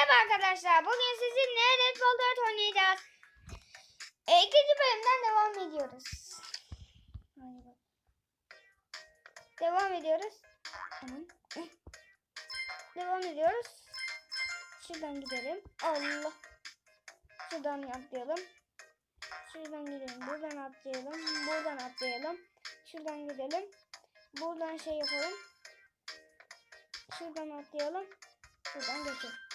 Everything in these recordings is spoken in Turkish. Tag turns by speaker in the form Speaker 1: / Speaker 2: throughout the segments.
Speaker 1: Merhaba arkadaşlar. Bugün sizinle Red Bull 4 oynayacağız. E, ikinci bölümden devam ediyoruz. Devam ediyoruz. Tamam. Devam ediyoruz. Şuradan gidelim. Allah. Şuradan atlayalım. Şuradan gidelim. Buradan atlayalım. Buradan atlayalım. Şuradan gidelim. Buradan şey yapalım. Şuradan atlayalım. Buradan geçelim.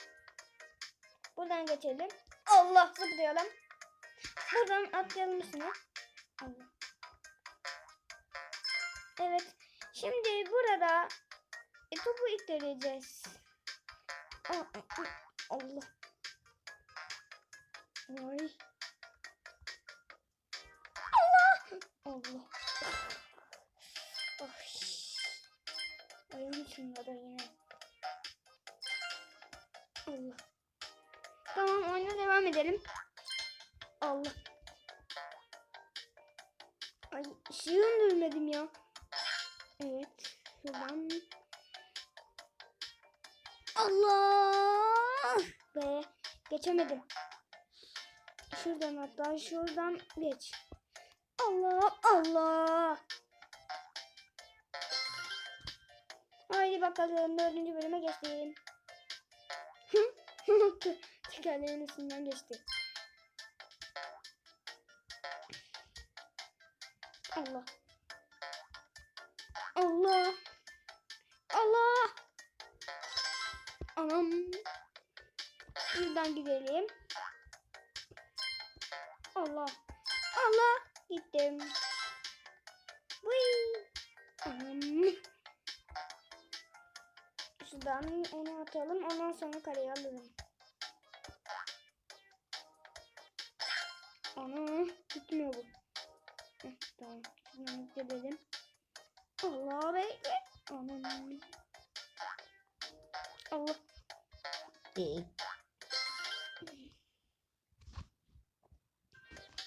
Speaker 1: Buradan geçelim. Allah zıplayalım. Buradan atlayalım üstüne. Allah. Evet. Şimdi burada e, topu ittireceğiz. Allah. Vay. Allah. Allah. Ay. Ayağım çınladı yine. Devam edelim. Allah. Ay şeyi öldürmedim ya. Evet. Şuradan. Allah. Be. Geçemedim. Şuradan hatta şuradan geç. Allah Allah. Haydi bakalım dördüncü bölüme geçtim. Tekerleğin üstünden geçti. Allah. Allah. Allah. Anam. Buradan gidelim. Allah. Allah. Gittim. Vıy. Şuradan onu atalım. Ondan sonra kareye alırım. Ana gitmiyor bu. Heh, tamam. Şuradan gidelim. Allah bekle. Anam. Allah.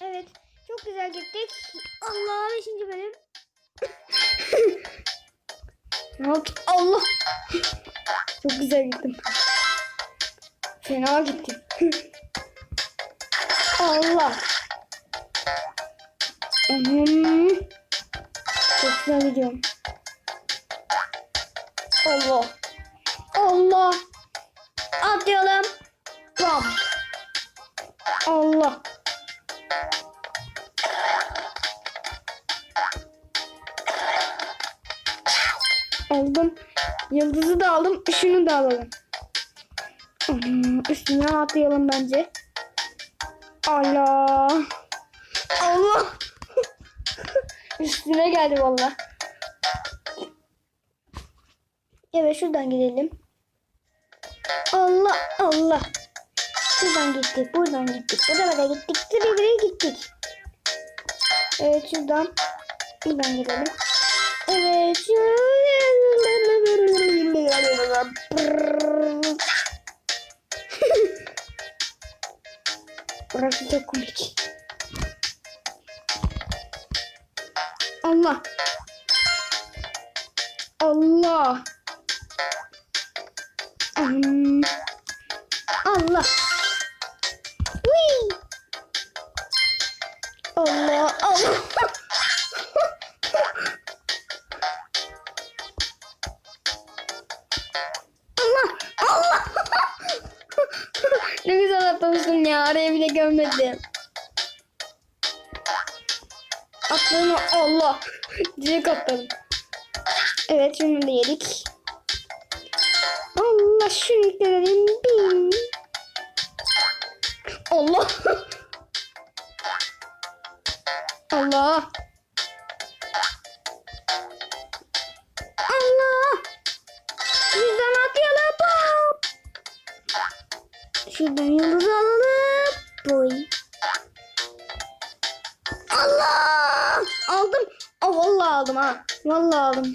Speaker 1: Evet. Çok güzel gittik. Allah 5. bölüm. Yok. Allah. Çok güzel gittim. Fena gittim. Allah. Anam. Çok güzel gidiyorum. Allah. Allah. Atlayalım. Bam. Allah. Aldım. Yıldızı da aldım. Şunu da alalım. Hmm, Üstüne atlayalım bence. Allah. Allah. Üstüne geldi valla. Evet şuradan gidelim. Allah Allah. Şuradan gittik, buradan gittik, buralara gittik, buraya gittik. Evet şuradan, buradan gidelim. Evet. Burası çok komik. Allah. Allah. Allah. Allah. Allah. ne güzel atlamışsın ya. Araya bile görmedim. Atladım. Allah. Direkt atladım. Evet şunu da yedik. Allah şunu yükledim. Bim. Şuradan yıldızı alalım. Boy. Allah. Aldım. Aa, vallahi aldım ha. Vallahi aldım.